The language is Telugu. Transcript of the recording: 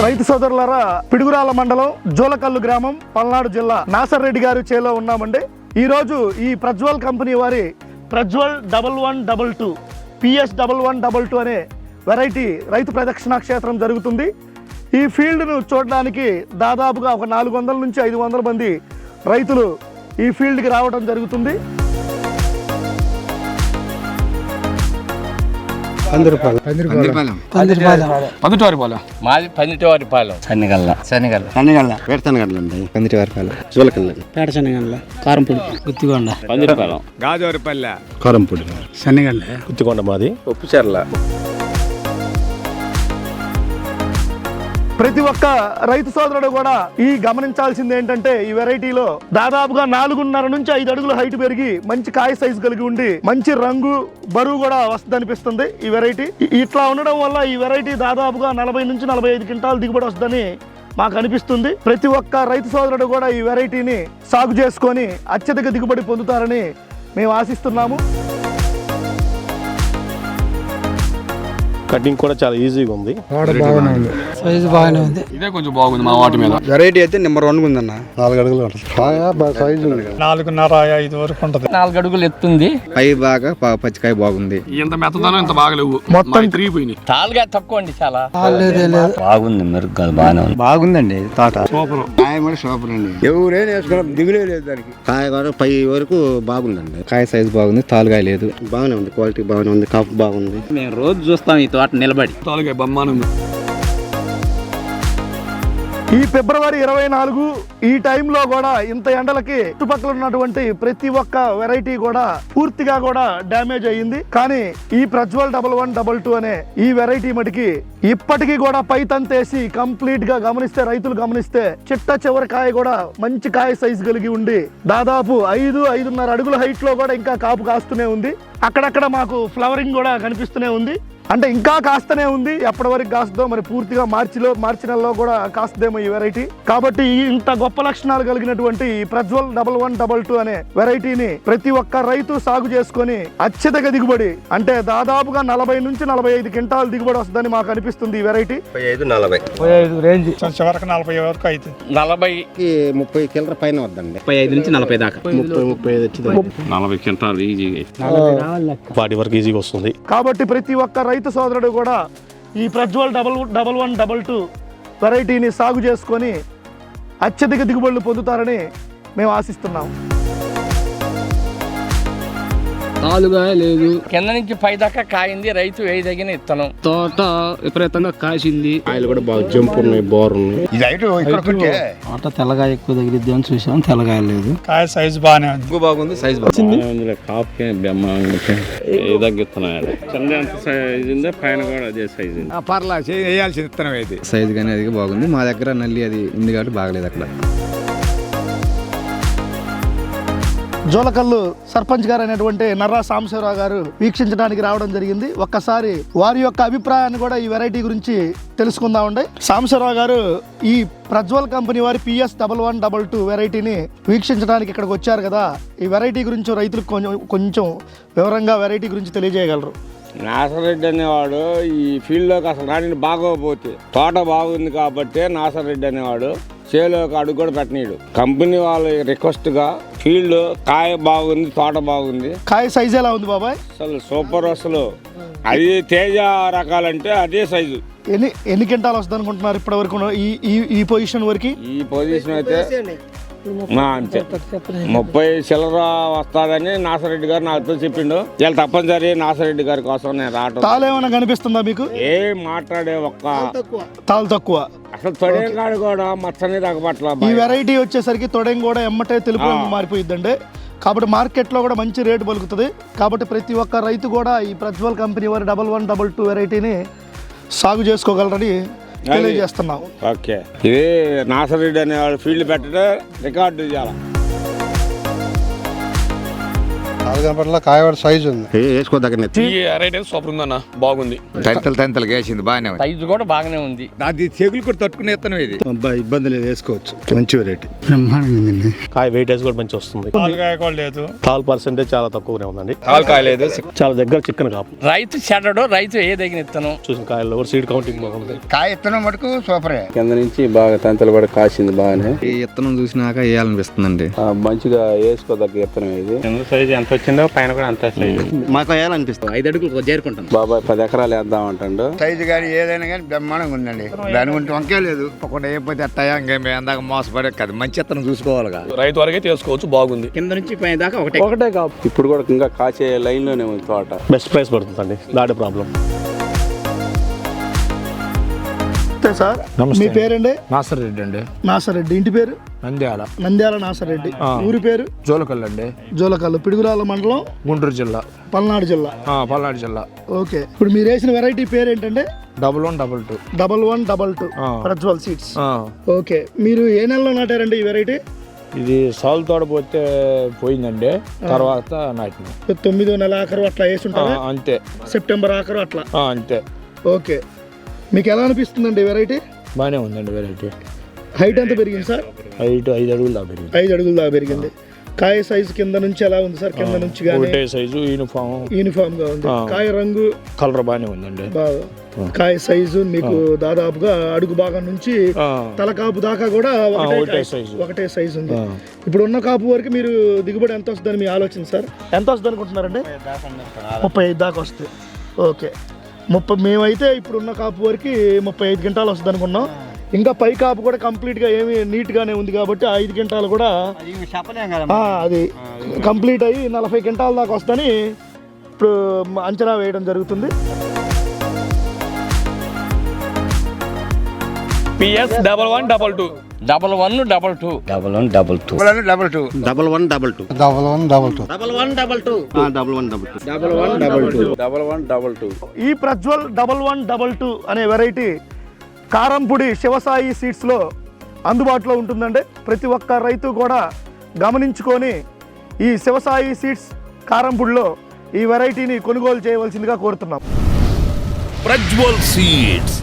రైతు సోదరులరా పిడుగురాల మండలం జోలకల్లు గ్రామం పల్నాడు జిల్లా నాసర్ రెడ్డి గారి చేలో ఉన్నామండి. ఈరోజు ఈ ప్రజ్వల్ కంపెనీ వారి Prajwal double one double two PS double one double two అనే వెరైటీ రైతు ప్రదక్షిణా క్షేత్రం జరుగుతుంది. ఈ ఫీల్డ్ను చూడడానికి దాదాపుగా ఒక నాలుగు వందల నుంచి ఐదు వందల మంది రైతులు ఈ ఫీల్డ్కి రావడం జరుగుతుంది. పదుటోరి పోలే మాది పన్నెటవారి పాలెం సన్నిగల్ల సన్నిగల్ల సన్నగల్ల వేరుశనగడ్డలండి కందిటి వారిపాలెం జోలకల్లండి పేడశనగండ్ల కారంపొడి గుత్తిగొండ పందిరిపాలెం గాజోరిపల్లె కారంపొడి శనగండ్ల గుత్తికొండ మాది ఉప్పుచెర్ల ప్రతి ఒక్క రైతు సోదరుడు కూడా ఈ గమనించాల్సింది ఏంటంటే ఈ వెరైటీలో దాదాపుగా నాలుగున్నర నుంచి ఐదు అడుగుల హైట్ పెరిగి మంచి కాయ సైజు కలిగి ఉండి మంచి రంగు బరువు కూడా వస్తుంది అనిపిస్తుంది ఈ వెరైటీ. ఇట్లా ఉండడం వల్ల ఈ వెరైటీ దాదాపుగా నలభై నుంచి నలభై ఐదు క్వింటాల్ దిగుబడి వస్తుందని మాకు అనిపిస్తుంది. ప్రతి ఒక్క రైతు సోదరుడు కూడా ఈ వెరైటీని సాగు చేసుకొని అత్యధిక దిగుబడి పొందుతారని మేము ఆశిస్తున్నాము. కటింగ్ కూడా చాలా ఈజీగా ఉంది. సైజు బాగానే ఉంది. ఇదే కొంచెం బాగుంది మా వాటి మీద. వెరైటీ అయితే నెంబర్ వన్ ఉందన్న. నాలుగు అడుగులు ఉంటుంది. సైజు ఉంది. నాలుగున్నర ఐదు వరకు ఉంటది. నాలుగు అడుగులు ఎత్తుంది పై బాగా పచ్చికాయ బాగుంది. ఇంత మెత్తదనం ఇంత బాగలేవు మొత్తం మొత్తం తిరిగిపోయినాయి తాలుగా తక్కువ అండి చాలా. బాగుంది మెరుగ్గా బాగానే ఉంది. బాగుందండి తోట. కాయ కూడా సూపర్ అండి. ఎవరైనా వేసుకున్నాం దిగులే లేదు దానికి. కాయ కూడా పై వరకు బాగుందండి. కాయ సైజు బాగుంది తాలుగాయ లేదు. బాగానే ఉంది క్వాలిటీ బాగానే ఉంది కాపు బాగుంది. మేము రోజు చూస్తాం ఈ తోట నిలబడి. ఈ ఫిబ్రవరి ఇరవై నాలుగు ఈ టైంలో కూడా ఇంత ఎండలకి చుట్టుపక్కల ఉన్నటువంటి ప్రతి ఒక్క వెరైటీ కూడా పూర్తిగా కూడా డ్యామేజ్ అయ్యింది. కానీ ఈ Prajwal double one double two అనే ఈ వెరైటీ మటుకి ఇప్పటికీ కూడా పై తంతేసి కంప్లీట్గా గమనిస్తే రైతులు గమనిస్తే చిట్ట చివరి కాయ కూడా మంచి కాయ సైజు కలిగి ఉండి దాదాపు ఐదు ఐదున్నర అడుగుల హైట్లో కూడా ఇంకా కాపు కాస్తూనే ఉంది. అక్కడక్కడ మాకు ఫ్లవరింగ్ కూడా కనిపిస్తూనే ఉంది. అంటే ఇంకా కాస్తనే ఉంది. ఎప్పటి వరకు కాస్తుందో మరి పూర్తిగా మార్చిలో మార్చి నెలలో కూడా కాస్తుందేమో ఈ వెరైటీ కాబట్టి ఈ ఇంత గొప్ప లక్షణాలు కలిగినటువంటి ఈ Prajwal double one double two అనే వెరైటీని ప్రతి ఒక్క రైతు సాగు చేసుకొని అత్యధిక దిగుబడి అంటే దాదాపుగా నలభై నుంచి నలభై ఐదు క్వింటాల్ దిగుబడి వస్తుందని మాకు అనిపిస్తుంది ఈ వెరైటీ నలభై. రేంజ్ చివరికి నలభై వరకు అవుతుంది నలభై ముప్పై కిలోల పైన వద్దండి. ముప్పై ఐదు నుంచి నలభై దాకా. ముప్పై ముప్పై ఐదు వచ్చింది నలభై క్వింటాల్ ఈజీగా వాటి వరకు ఈజీగా వస్తుంది. కాబట్టి ప్రతి ఒక్క రైతు సోదరుడు కూడా ఈ Prajwal double double one double two వెరైటీని సాగు చేసుకొని అత్యధిక దిగుబడులు పొందుతారని మేము ఆశిస్తున్నాము తాలుగా లేదు. కింద నుంచి పై దాకా కాయింది రైతు వేయదగిన ఇత్తనం. తోట విపరీతంగా కాసింది. కాయలు కూడా బాగా జంపు ఉన్నాయి బోర్ ఉన్నాయి తోట తెల్లగా ఎక్కువ తగిలిద్ది అని చూసాం తెల్లగా లేదు. కాయ సైజు బాగానే ఉంది. బాగుంది సైజ్ బాగుంది కాపుకే ఏ తగ్గిస్తున్నాడు కింద ఎంత సైజ్ ఉంది పైన కూడా అదే సైజ్ ఉంది. పర్లా వేయాల్సిన ఇత్తనం అయితే. సైజ్ కానీ అది బాగుంది. మా దగ్గర నల్లి అది ఉంది కాబట్టి బాగలేదు అక్కడ. జోలకల్లు సర్పంచ్ గారు అనేటువంటి నర్రా సాంబశివరావు గారు వీక్షించడానికి రావడం జరిగింది. ఒక్కసారి వారి యొక్క అభిప్రాయాన్ని కూడా ఈ వెరైటీ గురించి తెలుసుకుందామండి సాంబశివరావు గారు ఈ ప్రజ్వల్ కంపెనీ వారి PS double one double two వెరైటీని వీక్షించడానికి ఇక్కడికి వచ్చారు కదా. ఈ వెరైటీ గురించి రైతులకు కొంచెం కొంచెం వివరంగా వెరైటీ గురించి తెలియజేయగలరు. నాసరెడ్డి అనేవాడు ఈ ఫీల్డ్లోకి అసలు రాని బాగోపోతే తోట బాగుంది కాబట్టి నాసరెడ్డి అనేవాడు చేలోకి అడుగు కూడా పెట్టనీడు కంపెనీ వాళ్ళ రిక్వెస్ట్గా ఫీల్డ్ కాయ బాగుంది తోట బాగుంది. కాయ సైజ్ ఎలా ఉంది బాబాయ్? అసలు సూపర్ అసలు. అది తేజ రకాలంటే అదే సైజు ఎన్ని ఎన్ని క్వింటాలు వస్తుంది అనుకుంటున్నారు ఇప్పటి వరకు ఈ ఈ ఈ పొజిషన్ వరకు? ఈ పొజిషన్ అయితే అంతే. ముప్పై చిల్లర వస్తాదని నాసరెడ్డి గారు నాతో చెప్పిండు. ఇలా తప్పనిసరి నాసరెడ్డి గారి కోసం నేను రావటం. కనిపిస్తుందా మీకు? ఏం మాట్లాడే ఒక్క తాలు తక్కువ. అసలు తొడే కాడు కూడా మచ్చని తగ్గపట్ల ఈ వెరైటీ వచ్చేసరికి తొడెం కూడా ఎమ్మటే తెలుపు రంగు మారిపోయిద్దండి. కాబట్టి మార్కెట్లో కూడా మంచి రేటు పలుకుతుంది. కాబట్టి ప్రతి ఒక్క రైతు కూడా ఈ ప్రజ్వల్ కంపెనీ వారి డబల్ వన్ డబల్ టూ వెరైటీని సాగు చేసుకోగలరని తెలియజేస్తున్నాం ఓకే. ఇది నాసరెడ్డి అనేవాడు ఫీల్డ్ పెట్టడం రికార్డు చేయాలి నాలుగంపట్లో కాయవాడ సైజు ఉంది. రైట్ సూపర్ ఉందన్న బాగుంది. తంతలు తంతలు వేసింది బాగానే ఉంది. సైజు కూడా బాగానే ఉంది. అది తెగులు కూడా తట్టుకునే ఇత్తనం ఇది. అబ్బాయి ఇబ్బంది లేదు వేసుకోవచ్చు. మంచి వెరైటీ బ్రహ్మాండంగా కాయ వెయిటేజ్ కూడా మంచి వస్తుంది. తాల్ పర్సెంటేజ్ చాలా తక్కువనే ఉందండి. తాలు కాయలేదు చాలా దగ్గర చికెన్ కాపు. రైతు చెడ్డడు రైతు ఏ దగ్గర ఇత్తనం? చూసిన కాయల్లో కూడా సీడ్ కౌంటింగ్ బాగుంది. కాయ ఇత్తనం మటుకు సూపరే కింద నుంచి బాగా తంతలు కూడా కాసింది బాగానే. ఈ ఇత్తనం చూసినాక మంచిగా వేసుకోదగ్గ విత్తనం ఇది. సైజు ఎంత వచ్చిందో పైన కూడా అంతే సైజు మాకు వేయాలనిపిస్తుంది. ఐదు అడుగులు చేరుకుంటాం బాబాయ్ పది ఎకరాలు వేద్దాం అంటాడు. సైజు కానీ ఏదైనా కానీ బ్రహ్మాండంగా ఉందండి. దాని గురించి వంకే లేదు. ఒకటి అయిపోతే ఇంకేం ఎందాక మోసపడే కదా. మంచి ఇత్తనం చూసుకోవాలిగా. రైతు వరకే తీసుకోవచ్చు బాగుంది. కింద నుంచి పైన దాకా ఒకటే. ఒకటే ఇప్పుడు కూడా ఇంకా కాచే లైన్లోనే ఉంది తోట. బెస్ట్ ప్రైస్ పడుతుందండి. దాడి ప్రాబ్లం. నమస్తే సార్? మీ పేరండి? నాసర్ రెడ్డి అండి. నాసర్ రెడ్డి ఇంటి పేరు? నంద్యాల. నంద్యాల నాసర్ రెడ్డి ఊరి పేరు? జోలకల్ అండి. జోలకల్లు పిడుగురాల మండలం? గుంటూరు జిల్లా. పల్నాడు జిల్లా. పల్నాడు జిల్లా. ఓకే. ఇప్పుడు మీరు వేసిన వెరైటీ పేరు ఏంటంటే? Double one double two. Double one double two. Prajwal seeds. ఆ, ఓకే. మీరు ఏ నెలలో నాటారండి ఈ వెరైటీ? ఇది సాల్ తోడపోతే పోయిందండి. తర్వాత నాటిన. తొమ్మిదో నెల ఆఖరు అట్లా వేసి అంతే. సెప్టెంబర్ ఆఖరు అట్లా. అంతే. ఓకే. మీకు ఎలా అనిపిస్తుందండి వెరైటీ బాగానే ఉందండి వెరైటీ హైట్ ఎంత పెరిగింది సార్? ఐదు ఐదు అడుగులు దాకా పెరిగింది. ఐదు అడుగుల దాకా పెరిగింది. కాయ సైజు కింద నుంచి ఎలా ఉంది సార్? కింద నుంచి కానీ ఒకటే సైజు యూనిఫామ్ యూనిఫామ్గా ఉంది. కాయ రంగు? కలర్ బాగానే ఉందండి. బాగా కాయ సైజు మీకు దాదాపుగా అడుగు భాగం నుంచి తల కాపు దాకా కూడా ఒకటే సైజు. ఒకటే సైజు ఉంది. ఇప్పుడు ఉన్న కాపు వరకు మీరు దిగుబడి ఎంత వస్తుందని మీ ఆలోచన సార్? ఎంత వస్తుంది అనుకుంటున్నారండి ముప్పై ఐదు దాకా వస్తుంది ఓకే. ముప్పై మేమైతే ఇప్పుడు ఉన్న కాపు వరకు ముప్పై ఐదు గంటలు వస్తుంది అనుకున్నాం. ఇంకా పై కాపు కూడా కంప్లీట్గా ఏమి నీట్గానే ఉంది కాబట్టి ఐదు గంటలు కూడా అది. కంప్లీట్ అయ్యి నలభై గంటల దాకా వస్తుందని ఇప్పుడు అంచనా వేయడం జరుగుతుంది. PS double one double two double one double two double one double two double two double one double two double one double two double one double two double one double two double one double two double one double two ఈ Prajwal double one double two అనే వెరైటీ కారంపూడి శివసాయి సీడ్స్లో అందుబాటులో ఉంటుందండి ప్రతి ఒక్క రైతు కూడా గమనించుకొని ఈ శివసాయి సీడ్స్ కారంపూడిలో ఈ వెరైటీని కొనుగోలు చేయవలసిందిగా కోరుతున్నాం ప్రజ్వల్ సీడ్స్